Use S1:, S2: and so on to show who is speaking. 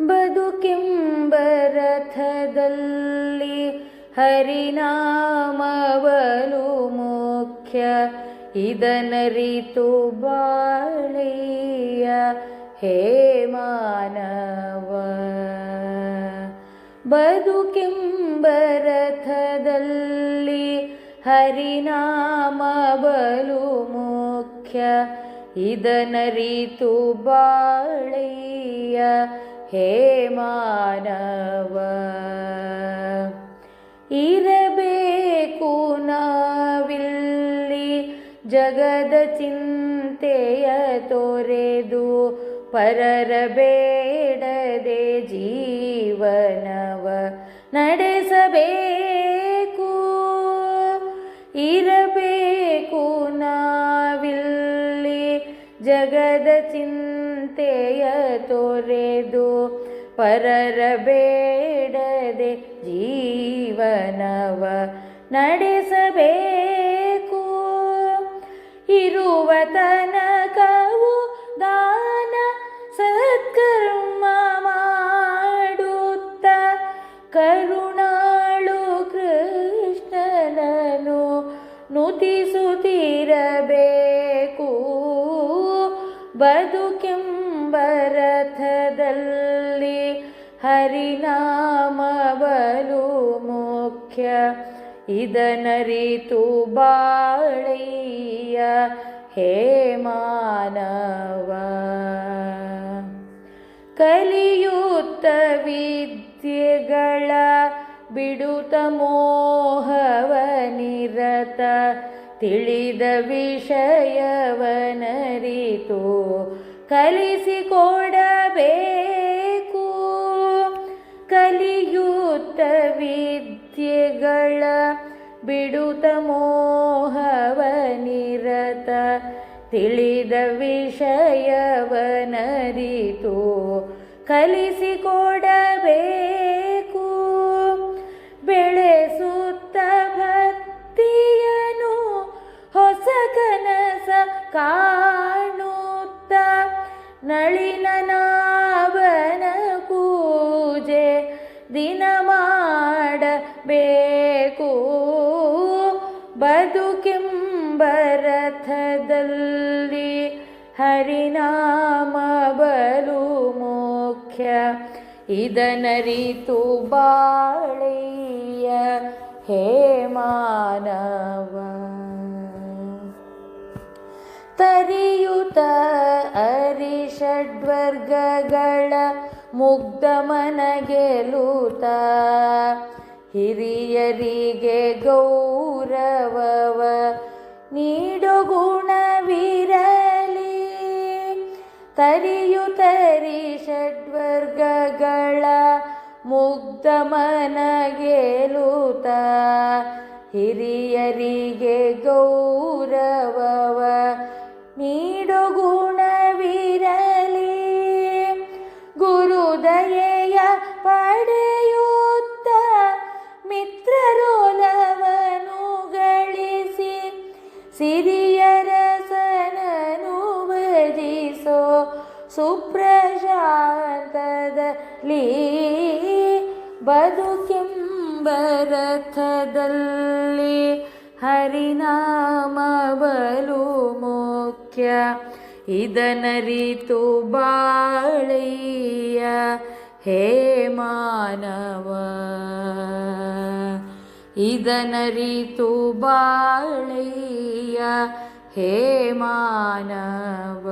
S1: ಬದುಕೆಂಬರಥದಲ್ಲಿ ಹರಿನಾಮವಲು ಮುಖ್ಯ ಇದನರಿತು ಬಾಳೆಯ ಹೇ ಮಾನವ ಬದುಕೆಂಬರಥದಲ್ಲಿ ಹರಿನಾಮಬಲು ಮುಖ್ಯ ಇದನರಿತು ಬಾಳೆಯ ಹೇ ಮಾನವ ಇರಬೇಕು ನಾವಿಲ್ಲಿ ಜಗದ ಚಿಂತೆಯ ತೊರೆದು ಪರರ ಬೇಡದೆ ಜೀವನವ ನಡೆಸಬೇಕು. ಇರಬೇಕು ಜಗದ ಚಿಂತೆಯ ತೊರೆದು ಪರರ ಬೇಡದೆ ಜೀವನವ ನಡೆಸಬೇಕು. ಇರುವ ಬದುಕೆಂಬರಥದಲ್ಲಿ ಹರಿನಾಮವಲು ಮುಖ್ಯ. ಇದನರಿತು ಬಾಳೆಯ ಹೇ ಮಾನವ ಕಲಿಯುತ್ತ ವಿದ್ಯೆಗಳ ಬಿಡುತ ಮೋಹವ ನಿರತ ತಿಳಿದ ವಿಷಯವನರಿತು ಕಲಿಸಿಕೊಡಬೇಕು. ಕಲಿಯುತ್ತ ವಿದ್ಯೆಗಳ ಬಿಡುತ ಮೋಹವ ನಿರತ ತಿಳಿದ ವಿಷಯವನರಿತು ಕಲಿಸಿಕೊಡಬೇಕು. ಕಾಣುತ್ತ ನಳಿನನಾವನ ಪೂಜೆ ದಿನ ಮಾಡಬೇಕು ಬದುಕೆಂಬರಥದಲ್ಲಿ ಹರಿನಾಮಬಲು ಮುಖ್ಯ ಇದನರಿತು ಬಾಳೆಯ ಹೇ ಮಾನವ ತರಿಯುತ ಅರಿಷಡ್ವರ್ಗಗಳ ಮುಗ್ಧ ಮನಗೆಲುತ ಹಿರಿಯರಿಗೆ ಗೌರವವ ನೀಡು ಗುಣವಿರಲಿ. ತರಿಯುತರಿ ಷಡ್ವರ್ಗಗಳ ಮುಗ್ಧ ಮನಗೆಲುತ ಹಿರಿಯರಿಗೆ ಗೌರವವ ನೀಡು ಗುಣವಿರಲಿ ಗುರುದಯೆಯ ಪಡೆಯುತ್ತ ಮಿತ್ರರೋಲವನು ಗಳಿಸಿ ಸಿರಿಯರಸನನು ಭಜಿಸೋ ಸುಪ್ರಶಾಂತದಲ್ಲಿ ಬದುಕೆಂಬರಥದಲ್ಲಿ ಹರಿನಾಮಬಲು ಮುಖ್ಯ ಇದನರಿತು ಬಾಳೆಯ ಹೇ ಮಾನವ. ಇದನರಿತು ಬಾಳೆಯ ಹೇ ಮಾನವ.